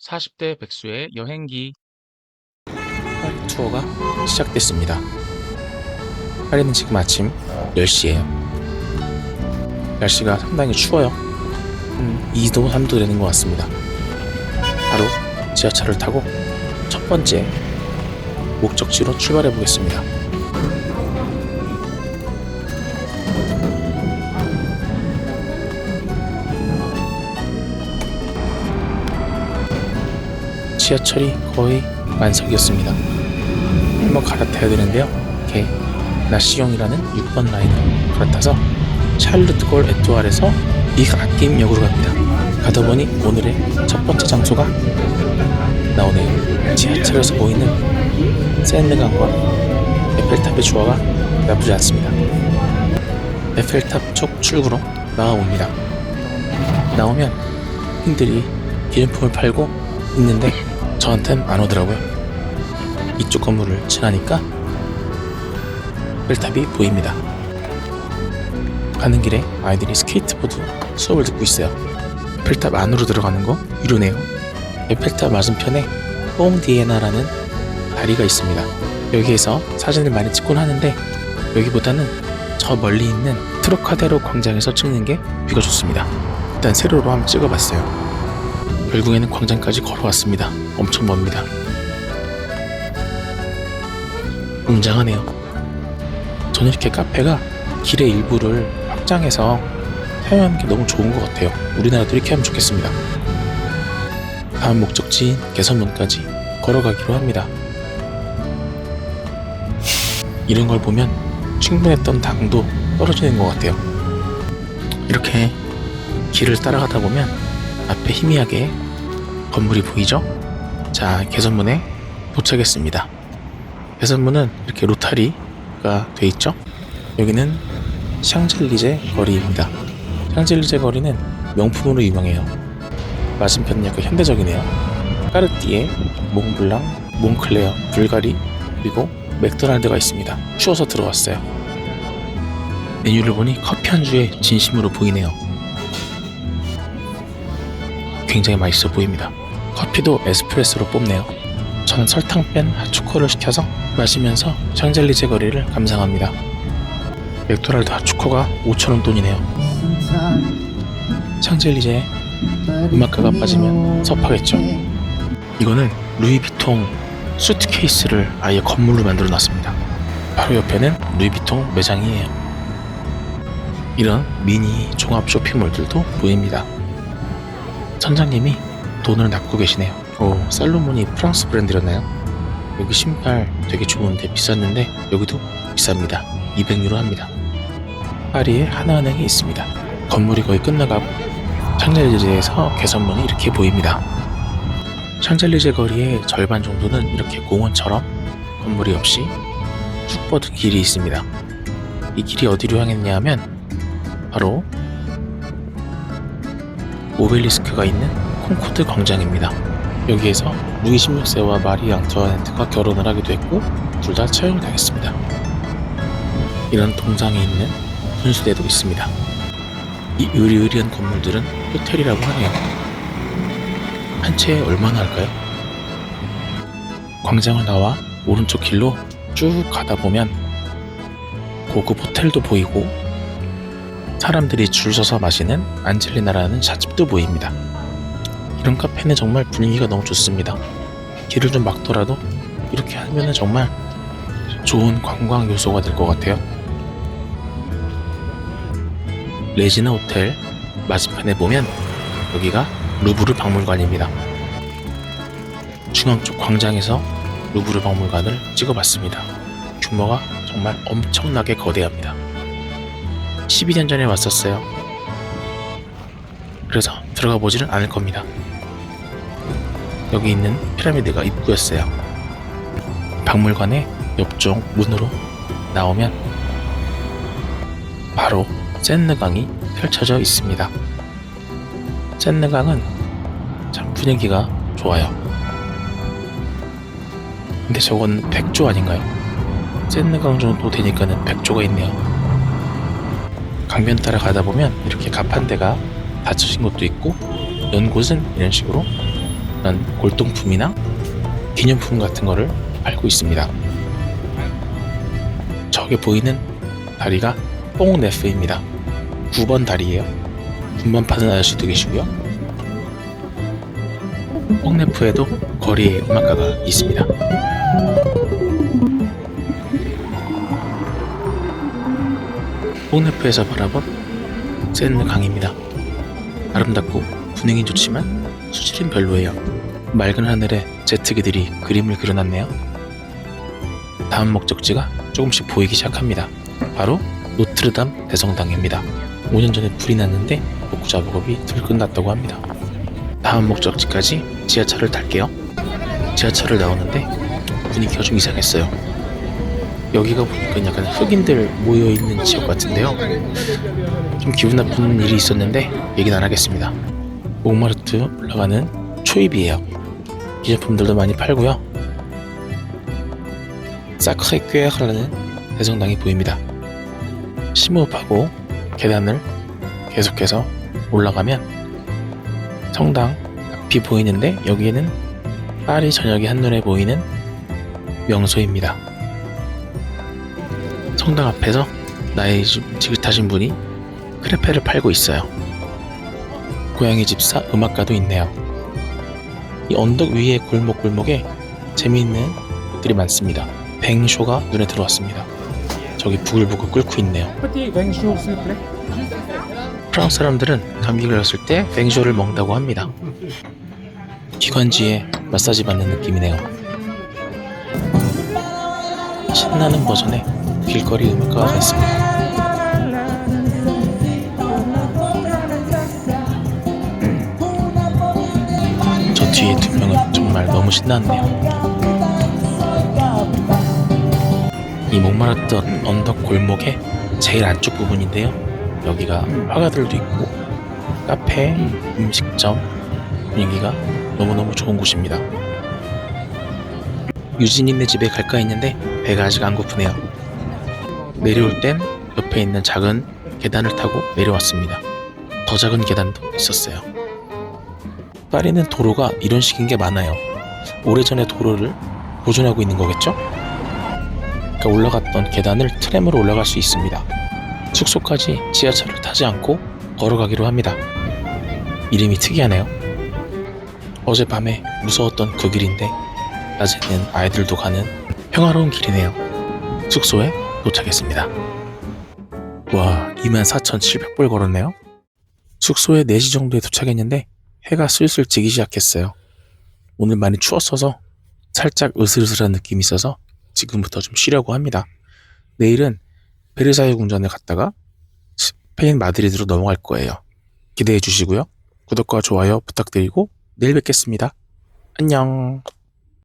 40대 백수의 여행기 파리 투어가 시작됐습니다. 파리는 지금 아침 10시예요. 날씨가 상당히 추워요. 한 2도, 3도 되는 것 같습니다. 바로 지하철을 타고 첫 번째 목적지로 출발해 보겠습니다. 지하철이 거의 만석이었습니다. 한번 갈아타야 되는데요. 이렇게 나시용이라는 6번 라인을 갈아타서 샤를르드골 에투알에서 이갓김역으로 갑니다. 가다 보니 오늘의 첫 번째 장소가 나오네요. 지하철에서 보이는 세느강과 에펠탑의 조화가 나쁘지 않습니다. 에펠탑 쪽 출구로 나와옵니다. 나오면 핑들이 기념품을 팔고 있는데 저한텐 안 오더라고요. 이쪽 건물을 지나니까 벨탑이 보입니다. 가는 길에 아이들이 스케이트보드 수업을 듣고 있어요. 에펠탑 안으로 들어가는 거 유료네요. 에펠탑 맞은편에 뽕디에나라는 다리가 있습니다. 여기에서 사진을 많이 찍곤 하는데 여기보다는 저 멀리 있는 트로카데로 광장에서 찍는 게 뷰가 좋습니다. 일단 세로로 한번 찍어봤어요. 결국에는 광장까지 걸어왔습니다. 엄청 멉니다. 웅장하네요. 저는 이렇게 카페가 길의 일부를 확장해서 사용하는 게 너무 좋은 것 같아요. 우리나라도 이렇게 하면 좋겠습니다. 다음 목적지인 개선문까지 걸어가기로 합니다. 이런 걸 보면 충분했던 당도 떨어지는 것 같아요. 이렇게 길을 따라가다 보면 앞에 희미하게 건물이 보이죠? 자, 개선문에 도착했습니다. 개선문은 이렇게 로타리가 돼 있죠? 여기는 샹젤리제 거리입니다. 샹젤리제 거리는 명품으로 유명해요. 맞은편은 약간 현대적이네요. 까르띠에, 몽블랑, 몽클레어, 불가리, 그리고 맥도날드가 있습니다. 추워서 들어왔어요. 메뉴를 보니 커피 한 주에 진심으로 보이네요. 굉장히 맛있어 보입니다. 커피도 에스프레소로 뽑네요. 저는 설탕 뺀 핫초코를 시켜서 마시면서 샹젤리제 거리를 감상합니다. 맥도날드 핫초코가 5천원 돈이네요. 샹젤리제에 음악가가 빠지면 섭하겠죠. 이거는 루이비통 수트케이스를 아예 건물로 만들어 놨습니다. 바로 옆에는 루이비통 매장이에요. 이런 미니 종합 쇼핑몰들도 보입니다. 선장님이 돈을 납고 계시네요. 오, 살로몬이 프랑스 브랜드였나요? 여기 신발 되게 좋은데 비쌌는데 여기도 비쌉니다. 200유로 합니다. 파리에 하나은행이 있습니다. 건물이 거의 끝나가고 샹젤리제에서 개선문이 이렇게 보입니다. 샹젤리제 거리의 절반 정도는 이렇게 공원처럼 건물이 없이 쭉 뻗은 길이 있습니다. 이 길이 어디로 향했냐 하면 바로 오벨리스크가 있는 콩코드 광장입니다. 여기에서 루이 16세와 마리 앙투아네트가 결혼을 하기도 했고 둘 다 처형을 당했습니다. 이런 동상이 있는 분수대도 있습니다. 이 으리으리한 건물들은 호텔이라고 하네요. 한 채에 얼마나 할까요? 광장을 나와 오른쪽 길로 쭉 가다 보면 고급 호텔도 보이고 사람들이 줄 서서 마시는 안젤리나라는 샷집도 보입니다. 이런 카페는 정말 분위기가 너무 좋습니다. 길을 좀 막더라도 이렇게 하면은 정말 좋은 관광 요소가 될 것 같아요. 레지나 호텔 맞은편에 보면 여기가 루브르 박물관입니다. 중앙 쪽 광장에서 루브르 박물관을 찍어봤습니다. 규모가 정말 엄청나게 거대합니다. 12년 전에 왔었어요. 그래서 들어가 보지는 않을 겁니다. 여기 있는 피라미드가 입구였어요. 박물관의 옆쪽 문으로 나오면 바로 센느강이 펼쳐져 있습니다. 센느강은 참 분위기가 좋아요. 근데 저건 백조 아닌가요? 센느강 정도 되니까는 백조가 있네요. 강변 따라 가다 보면 이렇게 갑판대가 닫혀진 곳도 있고 연 곳은 이런 식으로 그런 골동품이나 기념품 같은 거를 팔고 있습니다. 저기 보이는 다리가 뽕네프입니다. 9번 다리예요. 군만 파는 아저씨도 계시고요. 뽕네프에도 거리에 음악가가 있습니다. 뽕네프에서 바라본 센 강입니다. 아름답고 분위기 좋지만 수질은 별로예요. 맑은 하늘에 제트기들이 그림을 그려놨네요. 다음 목적지가 조금씩 보이기 시작합니다. 바로 노트르담 대성당입니다. 5년 전에 불이 났는데 복구 작업이 덜 끝났다고 합니다. 다음 목적지까지 지하철을 탈게요. 지하철을 나오는데 분위기가 좀 이상했어요. 여기가 보니까 약간 흑인들 모여있는 지역 같은데요. 좀 기분 나쁜 일이 있었는데 얘기는 안 하겠습니다. 옥마르트 올라가는 초입이에요. 기념품들도 많이 팔고요. 사크레퀘르라는 대성당이 보입니다. 심호흡하고 계단을 계속해서 올라가면 성당 앞이 보이는데 여기에는 파리 저녁이 한눈에 보이는 명소입니다. 성당 앞에서 나의 집 지긋하신 분이 크레페를 팔고 있어요. 고양이 집사 음악가도 있네요. 이 언덕 위의 골목골목에 재미있는 것들이 많습니다. 뱅쇼가 눈에 들어왔습니다. 저기 부글부글 끓고 있네요. 프랑스 사람들은 감기 걸렸을 때 뱅쇼를 먹는다고 합니다. 기관지에 마사지 받는 느낌이네요. 신나는 버전의 길거리 음악가가 있습니다. 저 뒤에 두 명은 정말 너무 신났네요. 이 목마랐던 언덕 골목의 제일 안쪽 부분인데요. 여기가 화가들도 있고 카페, 음식점 분위기가 너무너무 좋은 곳입니다. 유진이네 집에 갈까 했는데 배가 아직 안 고프네요. 내려올 땐 옆에 있는 작은 계단을 타고 내려왔습니다. 더 작은 계단도 있었어요. 파리는 도로가 이런 식인 게 많아요. 오래전에 도로를 보존하고 있는 거겠죠? 그러니까 올라갔던 계단을 트램으로 올라갈 수 있습니다. 숙소까지 지하철을 타지 않고 걸어가기로 합니다. 이름이 특이하네요. 어젯밤에 무서웠던 그 길인데 낮에는 아이들도 가는 평화로운 길이네요. 숙소에 도착했습니다. 와, 24,700불 걸었네요. 숙소에 4시 정도에 도착했는데 해가 슬슬 지기 시작했어요. 오늘 많이 추웠어서 살짝 으슬으슬한 느낌이 있어서 지금부터 좀 쉬려고 합니다. 내일은 베르사유 궁전에 갔다가 스페인 마드리드로 넘어갈 거예요. 기대해 주시고요. 구독과 좋아요 부탁드리고 내일 뵙겠습니다. 안녕.